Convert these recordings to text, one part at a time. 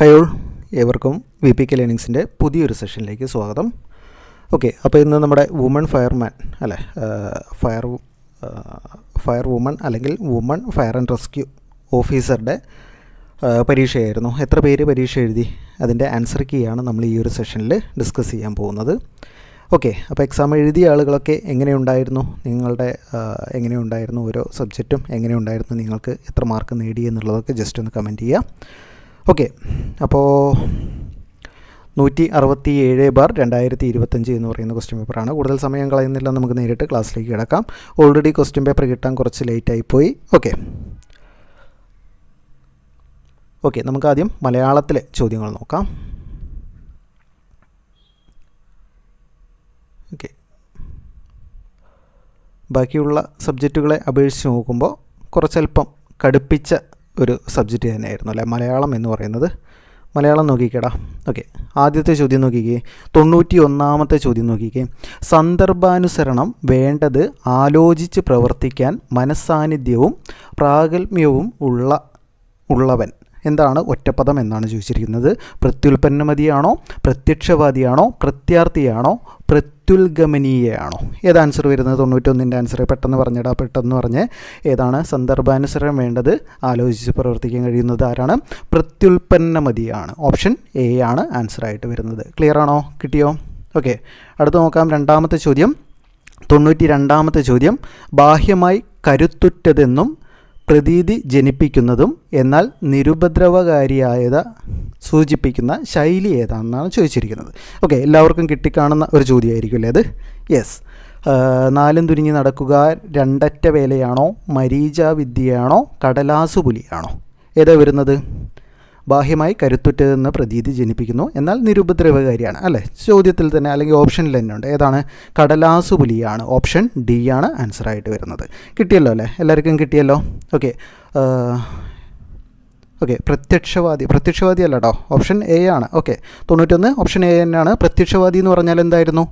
ഹയോൾ ഏവർക്കും V P K ലേണിങ്സിന്റെ പുതിയൊരു സെഷനിലേക്ക് സ്വാഗതം. ഓക്കെ അപ്പോൾ ഇന്ന് നമ്മുടെ വുമൺ ഫയർമാൻ അല്ലേ ഫയർ ഫയർ വുമൺ അല്ലെങ്കിൽ വുമൺ ഫയർ ആൻഡ് റെസ്ക്യൂ ഓഫീസറുടെ പരീക്ഷയായിരുന്നു. എത്ര പേര് പരീക്ഷ എഴുതി? അതിന്റെ ആൻസർ കീയാണ് നമ്മൾ ഈ ഒരു സെഷനിൽ ഡിസ്കസ് ചെയ്യാൻ പോകുന്നത്. ഓക്കെ അപ്പോൾ എക്സാം എഴുതിയ ആളുകളൊക്കെ എങ്ങനെയുണ്ടായിരുന്നു? നിങ്ങളുടെ എങ്ങനെയുണ്ടായിരുന്നു ഓരോ സബ്ജക്റ്റും എങ്ങനെയുണ്ടായിരുന്നു? നിങ്ങൾക്ക് എത്ര മാർക്ക് നേടി എന്നുള്ളതൊക്കെ ജസ്റ്റ് ഒന്ന് കമന്റ് ചെയ്യുക. ഓക്കെ. അപ്പോൾ നൂറ്റി അറുപത്തി ഏഴ് ബാർ രണ്ടായിരത്തി ഇരുപത്തഞ്ച് എന്ന് പറയുന്ന ക്വസ്റ്റ്യൻ പേപ്പറാണ് കൂടുതൽ സമയം കളയുന്നില്ല നമുക്ക് നേരിട്ട് ക്ലാസ്സിലേക്ക് കിടക്കാം. ഓൾറെഡി ക്വസ്റ്റ്യൻ പേപ്പർ കിട്ടാൻ കുറച്ച് ലേറ്റ് ആയിപ്പോയി ഓക്കെ. ഓക്കെ നമുക്ക് ആദ്യം മലയാളത്തിലെ ചോദ്യങ്ങൾ നോക്കാം. ഓക്കെ. ബാക്കിയുള്ള സബ്ജക്റ്റുകളെ അപേക്ഷിച്ച് നോക്കുമ്പോൾ കുറച്ചല്പം കടുപ്പിച്ച ഒരു സബ്ജക്റ്റ് തന്നെയായിരുന്നു അല്ലേ? മലയാളം എന്ന് പറയുന്നത്. മലയാളം നോക്കിക്കേടാ. ഓക്കെ ആദ്യത്തെ ചോദ്യം നോക്കിക്കേ. തൊണ്ണൂറ്റി ഒന്നാമത്തെ ചോദ്യം നോക്കിക്കേ. സന്ദർഭാനുസരണം വേണ്ടത് ആലോചിച്ച് പ്രവർത്തിക്കാൻ മനസ്സാന്നിധ്യവും പ്രാഗൽമ്യവും ഉള്ള ഉള്ളവൻ. എന്താണ് ഒറ്റപ്പദം എന്നാണ് ചോദിച്ചിരിക്കുന്നത്. പ്രത്യുൽപ്പന്നമതിയാണോ? പ്രത്യക്ഷവാദിയാണോ? പ്രത്യാർത്ഥിയാണോ? പ്രത്യുൽഗമനീയയാണോ ഏത് ആൻസർ വരുന്നത്? തൊണ്ണൂറ്റൊന്നിന്റെ ആൻസർ പെട്ടെന്ന് പറഞ്ഞിടാ പെട്ടെന്ന് പറഞ്ഞ്. ഏതാണ് സന്ദർഭാനുസരണം വേണ്ടത്? ആലോചിച്ച് പ്രവർത്തിക്കാൻ കഴിയുന്നത് ആരാണ്? പ്രത്യുൽപ്പന്നമതിയാണ്. ഓപ്ഷൻ എ ആണ് ആൻസർ ആയിട്ട് വരുന്നത്. ക്ലിയർ ആണോ? കിട്ടിയോ? ഓക്കെ അടുത്ത് നോക്കാം. രണ്ടാമത്തെ ചോദ്യം. തൊണ്ണൂറ്റി രണ്ടാമത്തെ ചോദ്യം. ബാഹ്യമായി കരുത്തുറ്റതെന്നും പ്രതീതി ജനിപ്പിക്കുന്നതും എന്നാൽ നിരുപദ്രവകാരിയായത സൂചിപ്പിക്കുന്ന ശൈലി ഏതാണെന്നാണ് ചോദിച്ചിരിക്കുന്നത്. ഓക്കെ എല്ലാവർക്കും കിട്ടിക്കാണുന്ന ഒരു ചോദ്യമായിരിക്കും അല്ലേ അത്? യെസ് നാലും തുരിഞ്ഞ് നടക്കുക രണ്ടറ്റ വേലയാണോ? മരീച വിദ്യയാണോ കടലാസു പുലിയാണോ ഏതാ വരുന്നത്? ബാഹ്യമായി കരുത്തുറ്റതെന്ന് പ്രതീതി ജനിപ്പിക്കുന്നു. എന്നാൽ നിരുപദ്രവകാരിയാണ് അല്ലേ? ചോദ്യത്തിൽ തന്നെ അല്ലെങ്കിൽ ഓപ്ഷനിൽ തന്നെ ഉണ്ട്. ഏതാണ്? കടലാസു പുലിയാണ്. ഓപ്ഷൻ ഡി ആണ് ആൻസറായിട്ട് വരുന്നത്. കിട്ടിയല്ലോ അല്ലേ? എല്ലാവർക്കും കിട്ടിയല്ലോ? ഓക്കെ ഓക്കെ പ്രത്യക്ഷവാദി പ്രത്യക്ഷവാദി അല്ലടോ ഓപ്ഷൻ എ ആണ്. ഓക്കെ തൊണ്ണൂറ്റൊന്ന് ഓപ്ഷൻ എ തന്നെയാണ്. പ്രത്യക്ഷവാദി എന്ന് പറഞ്ഞാൽ എന്തായിരുന്നു?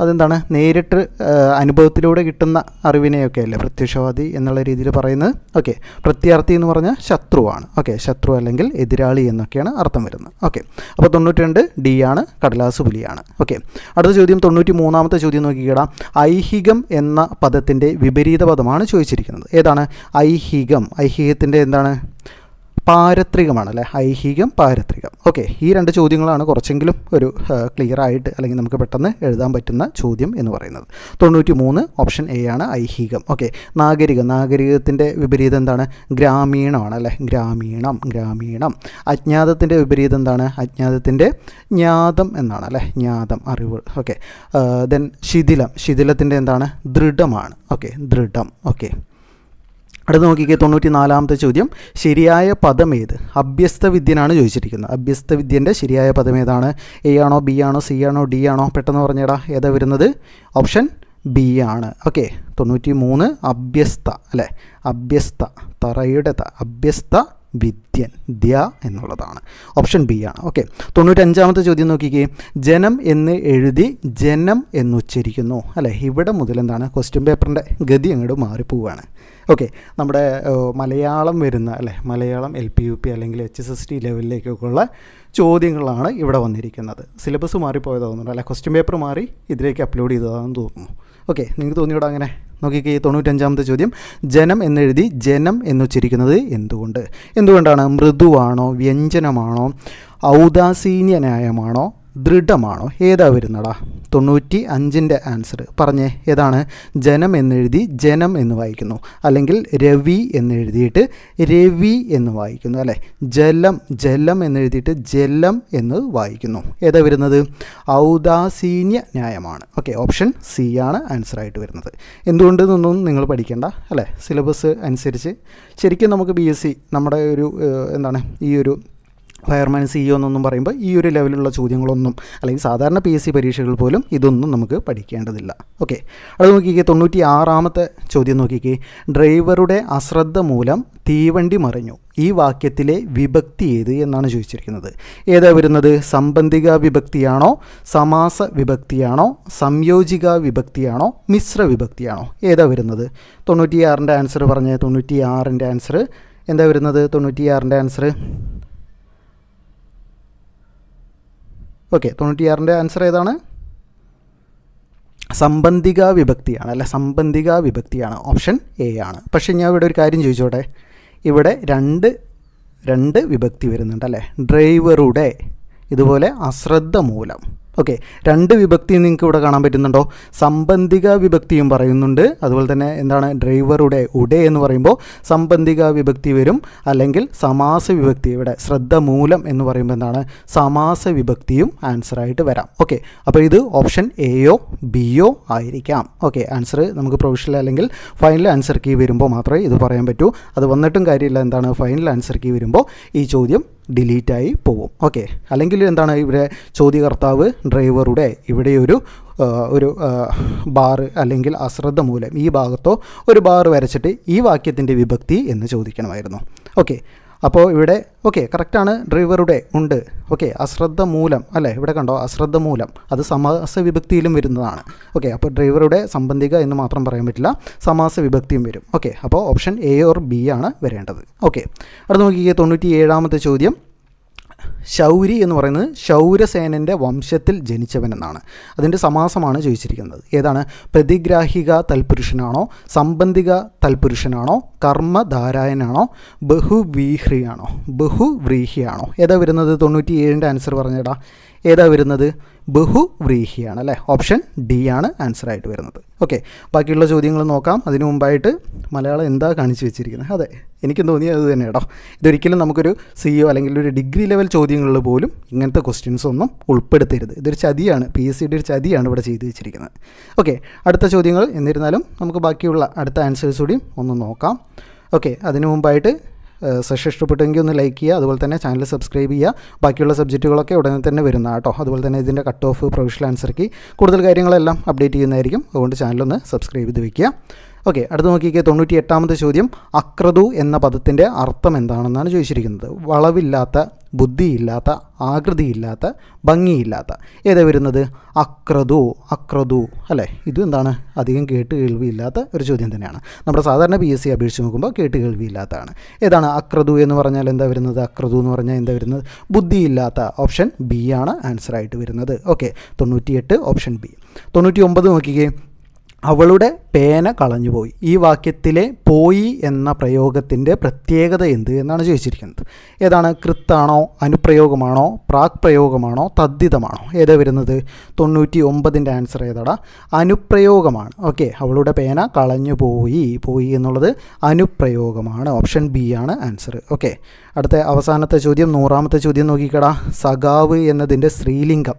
അതെന്താണ്? നേരിട്ട് അനുഭവത്തിലൂടെ കിട്ടുന്ന അറിവിനെയൊക്കെ അല്ലേ പ്രത്യക്ഷവാദി എന്നുള്ള രീതിയിൽ പറയുന്നത്? ഓക്കെ. പ്രത്യാർത്ഥി എന്ന് പറഞ്ഞാൽ ശത്രുവാണ്. ഓക്കെ. ശത്രു അല്ലെങ്കിൽ എതിരാളി എന്നൊക്കെയാണ് അർത്ഥം വരുന്നത്. ഓക്കെ. അപ്പോൾ തൊണ്ണൂറ്റി രണ്ട് ഡി ആണ് കടലാസ് പുലിയാണ്. ഓക്കെ. അടുത്ത ചോദ്യം തൊണ്ണൂറ്റി മൂന്നാമത്തെ ചോദ്യം നോക്കിക്കിടാം. ഐഹികം എന്ന പദത്തിന്റെ വിപരീത പദമാണ് ചോദിച്ചിരിക്കുന്നത്. ഏതാണ്? ഐഹികം. ഐഹികത്തിന്റെ എന്താണ്? പാരത്രികമാണ് അല്ലേ ഐഹികം പാരത്രികം. ഓക്കെ ഈ രണ്ട് ചോദ്യങ്ങളാണ് കുറച്ചെങ്കിലും ഒരു ക്ലിയർ ആയിട്ട് അല്ലെങ്കിൽ നമുക്ക് പെട്ടെന്ന് എഴുതാൻ പറ്റുന്ന ചോദ്യം എന്ന് പറയുന്നത്. തൊണ്ണൂറ്റി മൂന്ന് ഓപ്ഷൻ എ ആണ് ഐഹികം. ഓക്കെ നാഗരിക. നാഗരികത്തിന്റെ വിപരീതം എന്താണ്? ഗ്രാമീണമാണ് അല്ലേ ഗ്രാമീണം ഗ്രാമീണം. അജ്ഞാതത്തിന്റെ വിപരീതം എന്താണ്? അജ്ഞാതത്തിന്റെ ജ്ഞാതം എന്നാണ് അല്ലേ ജ്ഞാതം അറിവ്. ഓക്കെ ദെൻ ശിഥിലം. ശിഥിലത്തിന്റെ എന്താണ്? ദൃഢമാണ്. ഓക്കെ ദൃഢം. ഓക്കെ. അടുത്ത് നോക്കിക്കേ തൊണ്ണൂറ്റി നാലാമത്തെ ചോദ്യം. ശരിയായ പദം ഏത്? അഭ്യസ്ത വിദ്യനാണ് ചോദിച്ചിരിക്കുന്നത്. അഭ്യസ്ത വിദ്യന്റെ ശരിയായ പദം ഏതാണ്? എ ആണോ ബി ആണോ സി ആണോ ഡി ആണോ? പെട്ടെന്ന് പറഞ്ഞേടാ ഏതാ വരുന്നത്? ഓപ്ഷൻ ബി ആണ്. ഓക്കെ തൊണ്ണൂറ്റി മൂന്ന് അഭ്യസ്ത അല്ലേ? അഭ്യസ്ത തറയുടെ ത അഭ്യസ്ത വിദ്യൻ ദ്യ എന്നുള്ളതാണ്. ഓപ്ഷൻ ബി ആണ്. ഓക്കെ തൊണ്ണൂറ്റഞ്ചാമത്തെ ചോദ്യം നോക്കിക്കേ. ജനം എന്ന് എഴുതി ജനം എന്നുച്ചരിക്കുന്നു. അല്ലേ? ഇവിടെ മുതൽ എന്താണ്? ക്വസ്റ്റ്യൻ പേപ്പറിന്റെ ഗതി അങ്ങോട്ട് മാറിപ്പോവാണ്. ഓക്കെ നമ്മുടെ മലയാളം വരുന്ന അല്ലേ? Malayalam L P U P അല്ലെങ്കിൽ എച്ച് എസ് എസ് ടി ലെവലിലേക്കൊക്കെയുള്ള ചോദ്യങ്ങളാണ് ഇവിടെ വന്നിരിക്കുന്നത്. സിലബസ് മാറിപ്പോയതാകുന്നുണ്ട് അല്ലെ? ക്വസ്റ്റ്യൻ പേപ്പർ മാറി ഇതിലേക്ക് അപ്ലോഡ് ചെയ്തതാണെന്ന് തോന്നുന്നു. ഓക്കെ നിങ്ങൾക്ക് തോന്നിയോടാ അങ്ങനെ നോക്കിക്കേ തൊണ്ണൂറ്റഞ്ചാമത്തെ ചോദ്യം. ജനം എന്നെഴുതി ജനം എന്നുച്ചരിക്കുന്നത് എന്തുകൊണ്ട്? എന്തുകൊണ്ടാണ്? മൃദുവാണോ വ്യഞ്ജനമാണോ ഔദാസീന്യ ന്യായമാണോ ദൃഢമാണോ? ഏതാ വരുന്നടാ? തൊണ്ണൂറ്റി അഞ്ചിന്റെ ആൻസർ പറഞ്ഞേ ഏതാണ്? ജനം എന്നെഴുതി ജനം എന്ന് വായിക്കുന്നു. അല്ലെങ്കിൽ രവി എന്നെഴുതിയിട്ട് രവി എന്ന് വായിക്കുന്നു അല്ലേ? ജലം ജലം എന്നെഴുതിയിട്ട് ജലം എന്ന് വായിക്കുന്നു. ഏതാ വരുന്നത്? ഔദാസീന്യ ന്യായമാണ്. ഓക്കെ ഓപ്ഷൻ സി ആണ് ആൻസർ ആയിട്ട് വരുന്നത്. എന്തുകൊണ്ട് എന്നൊന്നും നിങ്ങൾ പഠിക്കേണ്ട അല്ലേ? സിലബസ് അനുസരിച്ച്. ശരിക്കും നമുക്ക് ബി എസ് സി നമ്മുടെ ഒരു എന്താണ്? ഈ ഒരു ഫയർമാൻ സി എന്നൊന്നും പറയുമ്പോൾ ഈ ഒരു ലെവലിലുള്ള ചോദ്യങ്ങളൊന്നും അല്ലെങ്കിൽ സാധാരണ പി എസ് സി പരീക്ഷകൾ പോലും ഇതൊന്നും നമുക്ക് പഠിക്കേണ്ടതില്ല. ഓക്കെ അത് നോക്കിക്കേ തൊണ്ണൂറ്റി ആറാമത്തെ ചോദ്യം നോക്കിക്കേ. ഡ്രൈവറുടെ അശ്രദ്ധ മൂലം തീവണ്ടി മറിഞ്ഞു. ഈ വാക്യത്തിലെ വിഭക്തി ഏത് എന്നാണ് ചോദിച്ചിരിക്കുന്നത്. ഏതാ വരുന്നത്? സംബന്ധിക വിഭക്തിയാണോ? സമാസ വിഭക്തിയാണോ? സംയോജിക വിഭക്തിയാണോ? മിശ്ര വിഭക്തിയാണോ? ഏതാ വരുന്നത്? തൊണ്ണൂറ്റിയാറിന്റെ ആൻസർ പറഞ്ഞ തൊണ്ണൂറ്റിയാറിന്റെ ആൻസർ എന്താ വരുന്നത്? തൊണ്ണൂറ്റിയാറിന്റെ ആൻസർ ഓക്കെ തൊണ്ണൂറ്റിയാറിന്റെ ആൻസർ ഏതാണ്? സംബന്ധിക വിഭക്തിയാണ് അല്ല? സംബന്ധിക വിഭക്തിയാണ് ഓപ്ഷൻ എ ആണ്. പക്ഷേ ഞാൻ ഇവിടെ ഒരു കാര്യം ചോദിച്ചോട്ടെ? ഇവിടെ രണ്ട് രണ്ട് വിഭക്തി വരുന്നുണ്ട് അല്ലേ? ഡ്രൈവറുടെ ഇതുപോലെ അശ്രദ്ധ മൂലം ഓക്കെ രണ്ട് വിഭക്തിയും നിങ്ങൾക്ക് ഇവിടെ കാണാൻ പറ്റുന്നുണ്ടോ? സംബന്ധിക വിഭക്തിയും പറയുന്നുണ്ട്. അതുപോലെ തന്നെ എന്താണ് ഡ്രൈവറുടെ ഉടേ എന്ന് പറയുമ്പോൾ സംബന്ധിക വിഭക്തി വരും. അല്ലെങ്കിൽ സമാസ വിഭക്തി ഇവിടെ ശ്രദ്ധ മൂലം എന്ന് പറയുമ്പോൾ എന്താണ്? സമാസ വിഭക്തിയും ആൻസറായിട്ട് വരാം. ഓക്കെ അപ്പോൾ ഇത് ഓപ്ഷൻ എയോ ബിയോ ആയിരിക്കാം. ഓക്കെ ആൻസർ നമുക്ക് പ്രൊവിഷണൽ അല്ലെങ്കിൽ ഫൈനൽ ആൻസർ കീ വരുമ്പോൾ മാത്രമേ ഇത് പറയാൻ പറ്റൂ. അത് വന്നിട്ടും കാര്യമില്ല. എന്താണ്? ഫൈനൽ ആൻസർ കീ വരുമ്പോൾ ഈ ചോദ്യം ഡിലീറ്റായി പോകും ഓക്കെ. അല്ലെങ്കിൽ എന്താണ് ഇവിടെ ചോദ്യകർത്താവ് ഡ്രൈവറുടെ ഇവിടെ ഒരു ഒരു ബാർ അല്ലെങ്കിൽ അശ്രദ്ധ മൂലം ഈ ഭാഗത്തോ ഒരു ബാർ വരച്ചിട്ട് ഈ വാക്യത്തിന്റെ വിഭക്തി എന്ന് ചോദിക്കണമായിരുന്നു. ഓക്കെ. അപ്പോൾ ഇവിടെ ഓക്കെ കറക്റ്റാണ് ഡ്രൈവറുടെ ഉണ്ട്. ഓക്കെ അശ്രദ്ധ മൂലം അല്ലേ? ഇവിടെ കണ്ടോ? അശ്രദ്ധ മൂലം. അത് സമാസ വിഭക്തിയിലും വരുന്നതാണ്. ഓക്കെ അപ്പോൾ ഡ്രൈവറുടെ സംബന്ധിക എന്ന് മാത്രം പറയാൻ പറ്റില്ല. സമാസ വിഭക്തിയും വരും. ഓക്കെ അപ്പോൾ ഓപ്ഷൻ എ ഓർ ബി ആണ് വരേണ്ടത്. ഓക്കെ അടുത്ത നോക്കിയേ തൊണ്ണൂറ്റി ഏഴാമത്തെ ചോദ്യം. ശൗരി എന്ന് പറയുന്നത് ശൗരസേനന്റെ വംശത്തിൽ ജനിച്ചവനെന്നാണ്. അതിന്റെ സമാസമാണ് ചോദിച്ചിരിക്കുന്നത്. ഏതാണ്? പ്രതിഗ്രാഹിക തൽപുരുഷനാണോ? സംബന്ധിക തൽപുരുഷനാണോ? കർമ്മധാരായനാണോ? ബഹുവീഹ്രിയാണോ? ബഹുവ്രീഹിയാണോ? ഏതാ വരുന്നത്? തൊണ്ണൂറ്റി ഏഴിന്റെ ആൻസർ പറഞ്ഞേടാ. ഏതാ വരുന്നത്? ബഹുവ്രീഹിയാണ് അല്ലേ? ഓപ്ഷൻ ഡി ആണ് ആൻസർ ആയിട്ട് വരുന്നത്. ഓക്കെ ബാക്കിയുള്ള ചോദ്യങ്ങൾ നോക്കാം. അതിനു മുമ്പായിട്ട് മലയാളം എന്താ കാണിച്ചു വെച്ചിരിക്കുന്നത്? അതെ എനിക്ക് തോന്നിയത് അത് തന്നെ കേട്ടോ ഇതൊരിക്കലും നമുക്കൊരു സി ഒ അല്ലെങ്കിൽ ഒരു ഡിഗ്രി ലെവൽ ചോദ്യങ്ങളിൽ പോലും ഇങ്ങനത്തെ ക്വസ്റ്റ്യൻസ് ഒന്നും ഉൾപ്പെടുത്തരുത്. ഇതൊരു ചതിയാണ്. പി എസ് സിയുടെ ഒരു ചതിയാണ് ഇവിടെ ചെയ്തു വെച്ചിരിക്കുന്നത്. ഓക്കെ അടുത്ത ചോദ്യങ്ങൾ എന്നിരുന്നാലും നമുക്ക് ബാക്കിയുള്ള അടുത്ത ആൻസേഴ്സ് കൂടി ഒന്ന് നോക്കാം. ഓക്കെ അതിനു മുമ്പായിട്ട് സെഷൻ ഇഷ്ടപ്പെട്ടെങ്കിൽ ഒന്ന് ലൈക്ക് ചെയ്യുക അതുപോലെ തന്നെ ചാനൽ സബ്സ്ക്രൈബ് ചെയ്യുക. ബാക്കിയുള്ള സബ്ജക്റ്റുകളൊക്കെ ഉടനെ തന്നെ വരുന്ന കേട്ടോ. അതുപോലെ തന്നെ ഇതിന്റെ കട്ട് ഓഫ് പ്രൊവിഷണൽ ആൻസർക്ക് കൂടുതൽ കാര്യങ്ങളെല്ലാം അപ്ഡേറ്റ് ചെയ്യുന്നതായിരിക്കും. അതുകൊണ്ട് ചാനലൊന്ന് സബ്സ്ക്രൈബ് ചെയ്ത് വെക്കുക. ഓക്കെ അടുത്ത് നോക്കിക്കേ തൊണ്ണൂറ്റി എട്ടാമത്തെ ചോദ്യം അക്രതു എന്ന പദത്തിന്റെ അർത്ഥം എന്താണെന്നാണ് ചോദിച്ചിരിക്കുന്നത്. വളവില്ലാത്ത ബുദ്ധിയില്ലാത്ത ആകൃതിയില്ലാത്ത ഭംഗിയില്ലാത്ത. ഏതാ വരുന്നത്? അക്രതു അക്രതു. അല്ലേ? ഇത് എന്താണ്? അധികം കേട്ട് കേൾവിയില്ലാത്ത ഒരു ചോദ്യം തന്നെയാണ്. നമ്മുടെ സാധാരണ പി എസ് സി അപേക്ഷിച്ച് നോക്കുമ്പോൾ കേട്ട് കേൾവിയില്ലാത്തതാണ്. ഏതാണ് അക്രതു എന്ന് പറഞ്ഞാൽ എന്താ വരുന്നത്? അക്രതു എന്ന് പറഞ്ഞാൽ എന്താ വരുന്നത്? ബുദ്ധിയില്ലാത്ത ഓപ്ഷൻ ബി ആണ് ആൻസർ ആയിട്ട് വരുന്നത്. ഓക്കെ തൊണ്ണൂറ്റിയെട്ട് ഓപ്ഷൻ ബി തൊണ്ണൂറ്റി ഒമ്പത് നോക്കിക്കേ അവളുടെ പേന കളഞ്ഞുപോയി. ഈ വാക്യത്തിലെ പോയി എന്ന പ്രയോഗത്തിന്റെ പ്രത്യേകത എന്ത് എന്നാണ് ചോദിച്ചിരിക്കുന്നത്. ഏതാണ്? കൃത്താണോ? അനുപ്രയോഗമാണോ? പ്രാക് പ്രയോഗമാണോ തദ്ധിതമാണോ? ഏതാ വരുന്നത്? തൊണ്ണൂറ്റി ഒമ്പതിന്റെ ആൻസർ ഏതാടാ? അനുപ്രയോഗമാണ്. ഓക്കെ അവളുടെ പേന കളഞ്ഞു പോയി പോയി എന്നുള്ളത് അനുപ്രയോഗമാണ്. ഓപ്ഷൻ ബി ആണ് ആൻസർ. ഓക്കെ അടുത്ത അവസാനത്തെ ചോദ്യം നൂറാമത്തെ ചോദ്യം നോക്കിക്കടാ. സഖാവ് എന്നതിന്റെ സ്ത്രീലിംഗം.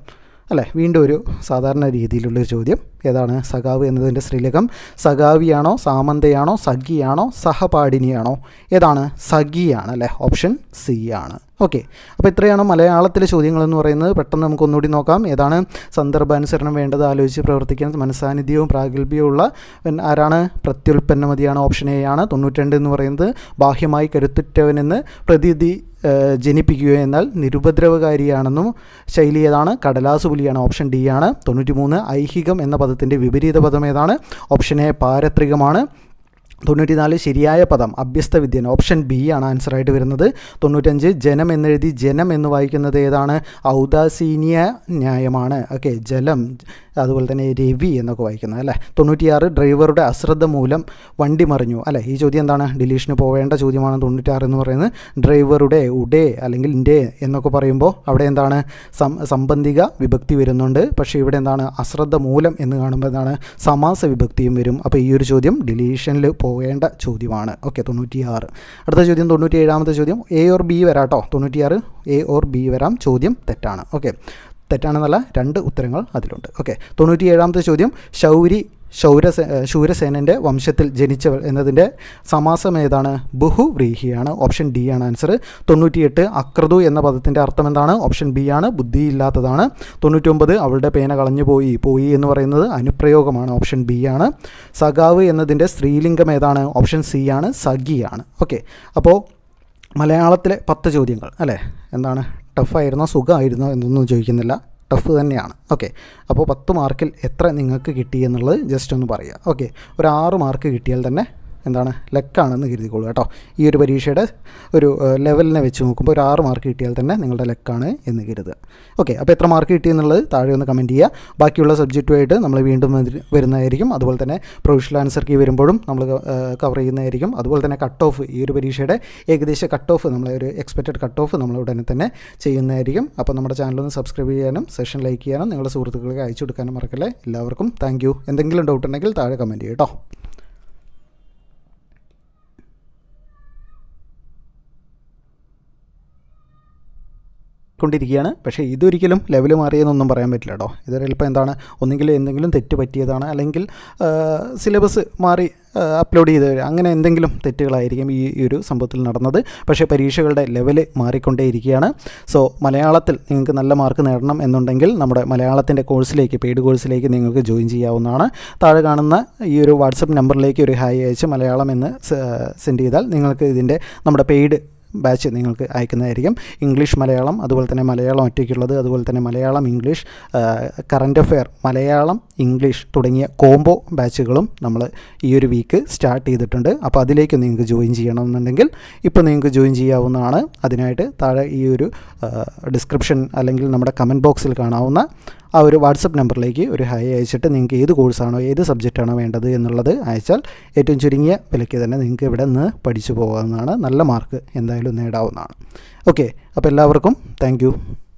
അല്ലേ? വീണ്ടും ഒരു സാധാരണ രീതിയിലുള്ളൊരു ചോദ്യം. ഏതാണ്? സഖാവ് എന്നതിന്റെ സ്ത്രീലിംഗം സഖാവിയാണോ? സാമന്തയാണോ? സഖിയാണോ? സഹപാഠിനിയാണോ? ഏതാണ്? സഖിയാണ് അല്ലേ? ഓപ്ഷൻ സി ആണ്. ഓക്കെ. അപ്പോൾ ഇത്രയാണ് മലയാളത്തിലെ ചോദ്യങ്ങളെന്ന് പറയുന്നത്. പെട്ടെന്ന് നമുക്ക് ഒന്നുകൂടി നോക്കാം. ഏതാണ്? സന്ദർഭാനുസരണം വേണ്ടത് ആലോചിച്ച് പ്രവർത്തിക്കാൻ മനസാന്നിധ്യവും പ്രാഗൽഭ്യവുമുള്ള ആരാണ്? പ്രത്യുൽപ്പന്നമതിയാണ്. ഓപ്ഷൻ എ ആണ്. തൊണ്ണൂറ്റിരണ്ട് എന്ന് പറയുന്നത്. ബാഹ്യമായി കരുത്തുറ്റവനെന്ന് പ്രതീതി ഏഹ്, ജനിപ്പിക്കുകയോ എന്നാൽ നിരുപദ്രവകാരിയാണെന്നും ശൈലി ഏതാണ്? കടലാസ് പുലിയാണ്. ഓപ്ഷൻ ഡി ആണ്. തൊണ്ണൂറ്റി മൂന്ന് ഐഹികം എന്ന പദത്തിന്റെ വിപരീത പദം ഏതാണ്? ഓപ്ഷൻ എ പാരത്രികമാണ്. തൊണ്ണൂറ്റിനാല് ശരിയായ പദം അഭ്യസ്ത വിദ്യൻ ഓപ്ഷൻ ബി ആണ് ആൻസറായിട്ട് വരുന്നത്. തൊണ്ണൂറ്റഞ്ച് ജനം എന്നെഴുതി ജനം എന്ന് വായിക്കുന്നത് ഏതാണ്? ഔദാസീനിയ ന്യായമാണ്. ഓക്കെ ജലം. അതുപോലെ തന്നെ രവി എന്നൊക്കെ വായിക്കുന്നത് അല്ലേ? തൊണ്ണൂറ്റിയാറ് ഡ്രൈവറുടെ അശ്രദ്ധ മൂലം വണ്ടി മറിഞ്ഞു. അല്ലേ? ഈ ചോദ്യം എന്താണ്? ഡിലീഷന് പോവേണ്ട ചോദ്യമാണ് തൊണ്ണൂറ്റിയാറ് എന്ന് പറയുന്നത്. ഡ്രൈവറുടെ ഉഡേ അല്ലെങ്കിൽ ഇന്റെ എന്നൊക്കെ പറയുമ്പോൾ അവിടെ എന്താണ്? സംബന്ധിക വിഭക്തി വരുന്നുണ്ട്. പക്ഷേ ഇവിടെ എന്താണ്? അശ്രദ്ധ മൂലം എന്ന് കാണുമ്പോൾ എന്താണ്? സമാസ വിഭക്തിയും വരും. അപ്പോൾ ഈ ഒരു ചോദ്യം ഡിലീഷനിൽ പോകേണ്ട ചോദ്യമാണ്. ഓക്കെ തൊണ്ണൂറ്റിയാറ്. അടുത്ത ചോദ്യം തൊണ്ണൂറ്റി ഏഴാമത്തെ ചോദ്യം. എ ഓർ ബി വരാട്ടോ തൊണ്ണൂറ്റിയാറ് എ ഓർ ബി വരാം. ചോദ്യം തെറ്റാണ്. ഓക്കെ. തെറ്റാണെന്നല്ല രണ്ട് ഉത്തരങ്ങൾ അതിലുണ്ട്. ഓക്കെ തൊണ്ണൂറ്റി ഏഴാമത്തെ ചോദ്യം ശൗരി ശൗരസേ ശൂരസേനന്റെ വംശത്തിൽ ജനിച്ചവൾ എന്നതിന്റെ സമാസം ഏതാണ്? ബഹുവ്രീഹിയാണ് ഓപ്ഷൻ ഡി ആണ് ആൻസർ തൊണ്ണൂറ്റിയെട്ട് അക്രതു എന്ന പദത്തിന്റെ അർത്ഥം എന്താണ്? ഓപ്ഷൻ ബി ആണ് ബുദ്ധിയില്ലാത്തതാണ്. തൊണ്ണൂറ്റൊമ്പത് അവളുടെ പേന കളഞ്ഞു പോയി പോയി എന്ന് പറയുന്നത് അനുപ്രയോഗമാണ് ഓപ്ഷൻ ബി ആണ്. സഖാവ് എന്നതിന്റെ സ്ത്രീലിംഗം ഏതാണ്? ഓപ്ഷൻ സി ആണ് സഖിയാണ്. ഓക്കെ അപ്പോൾ മലയാളത്തിലെ പത്ത് ചോദ്യങ്ങൾ അല്ലേ? എന്താണ്? ടഫായിരുന്നോ സുഖമായിരുന്നോ എന്നൊന്നും ചോദിക്കുന്നില്ല. ടഫ് തന്നെയാണ്. ഓക്കെ അപ്പോൾ പത്ത് മാർക്കിൽ എത്ര നിങ്ങൾക്ക് കിട്ടി എന്നുള്ളത് ജസ്റ്റ് ഒന്ന് പറയുക. ഓക്കെ ഒരു ആറ് മാർക്ക് കിട്ടിയാൽ തന്നെ എന്താണ് ലക്കാണെന്ന് കരുതിക്കോളൂ കേട്ടോ. ഈ ഒരു പരീക്ഷയുടെ ഒരു ലെവലിനെ വെച്ച് നോക്കുമ്പോൾ ഒരു ആറ് മാർക്ക് കിട്ടിയാൽ തന്നെ നിങ്ങളുടെ ലക്കാണ് എന്ന് കരുതുക. ഓക്കെ അപ്പോൾ എത്ര മാർക്ക് കിട്ടി എന്നുള്ളത് താഴെ ഒന്ന് കമന്റ് ചെയ്യുക. ബാക്കിയുള്ള സബ്ജക്റ്റുമായിട്ട് നമ്മൾ വീണ്ടും വരുന്നതായിരിക്കും. അതുപോലെ തന്നെ പ്രൊവിഷണൽ ആൻസർ കീ വരുമ്പോഴും നമ്മൾ കവർ ചെയ്യുന്നതായിരിക്കും. അതുപോലെ തന്നെ കട്ട് ഓഫ് ഈ ഒരു പരീക്ഷയുടെ ഏകദേശ കട്ട് ഓഫ് നമ്മളെ ഒരു എക്സ്പെക്റ്റഡ് കട്ട് ഓഫ് നമ്മൾ ഉടനെ തന്നെ ചെയ്യുന്നതായിരിക്കും. അപ്പോൾ നമ്മുടെ ചാനലൊന്ന് സബ്സ്ക്രൈബ് ചെയ്യാനും സെഷൻ ലൈക്ക് ചെയ്യാനും നിങ്ങളുടെ സുഹൃത്തുക്കൾക്ക് അയച്ചു കൊടുക്കാനും മറക്കല്ലേ? എല്ലാവർക്കും താങ്ക് എന്തെങ്കിലും ഡൗട്ട് ഉണ്ടെങ്കിൽ താഴെ കമന്റ് ചെയ്യും കൊണ്ടിരിക്കുകയാണ് പക്ഷേ ഇതൊരിക്കലും ലെവൽ മാറിയെന്നൊന്നും പറയാൻ പറ്റില്ല കേട്ടോ. ഇത് ചിലപ്പോൾ എന്താണ് ഒന്നെങ്കിൽ എന്തെങ്കിലും തെറ്റ് പറ്റിയതാണ് അല്ലെങ്കിൽ സിലബസ് മാറി അപ്ലോഡ് ചെയ്ത് അങ്ങനെ എന്തെങ്കിലും തെറ്റുകളായിരിക്കും ഈ ഒരു സംഭവത്തിൽ നടന്നത്. പക്ഷേ പരീക്ഷകളുടെ ലെവൽ മാറിക്കൊണ്ടേയിരിക്കുകയാണ്. സോ മലയാളത്തിൽ നിങ്ങൾക്ക് നല്ല മാർക്ക് നേടണം എന്നുണ്ടെങ്കിൽ നമ്മുടെ മലയാളത്തിന്റെ കോഴ്സിലേക്ക് പെയ്ഡ് കോഴ്സിലേക്ക് നിങ്ങൾക്ക് ജോയിൻ ചെയ്യാവുന്നതാണ്. താഴെ കാണുന്ന ഈ ഒരു വാട്സപ്പ് നമ്പറിലേക്ക് ഒരു ഹായ് അയച്ച് മലയാളം എന്ന് സെൻഡ് ചെയ്താൽ നിങ്ങൾക്ക് ഇതിന്റെ നമ്മുടെ പെയ്ഡ് ബാച്ച് നിങ്ങൾക്ക് അയക്കുന്നതായിരിക്കും. ഇംഗ്ലീഷ് മലയാളം അതുപോലെ തന്നെ മലയാളം ഒറ്റയ്ക്കുള്ളത് അതുപോലെ തന്നെ Malayalam English current affair Malayalam English തുടങ്ങിയ കോംബോ ബാച്ചുകളും നമ്മൾ ഈ ഒരു വീക്ക് സ്റ്റാർട്ട് ചെയ്തിട്ടുണ്ട്. അപ്പോൾ അതിലേക്ക് നിങ്ങൾക്ക് ജോയിൻ ചെയ്യണമെന്നുണ്ടെങ്കിൽ ഇപ്പോൾ നിങ്ങൾക്ക് ജോയിൻ ചെയ്യാവുന്നതാണ്. അതിനായിട്ട് താഴെ ഈ ഒരു ഡിസ്ക്രിപ്ഷൻ അല്ലെങ്കിൽ നമ്മുടെ കമന്റ് ബോക്സിൽ കാണാവുന്ന ആ ഒരു വാട്സപ്പ് നമ്പറിലേക്ക് ഒരു ഹായ് അയച്ചിട്ട് നിങ്ങൾക്ക് ഏത് കോഴ്സാണോ ഏത് സബ്ജക്റ്റാണോ വേണ്ടത് എന്നുള്ളത് അയച്ചാൽ ഏറ്റവും ചുരുങ്ങിയ വിലയ്ക്ക് തന്നെ നിങ്ങൾക്ക് ഇവിടെ നിന്ന് പഠിച്ചു പോകാവുന്നതാണ്. നല്ല മാർക്ക് എന്തായാലും നേടാവുന്നതാണ്. ഓക്കെ അപ്പോൾ എല്ലാവർക്കും താങ്ക്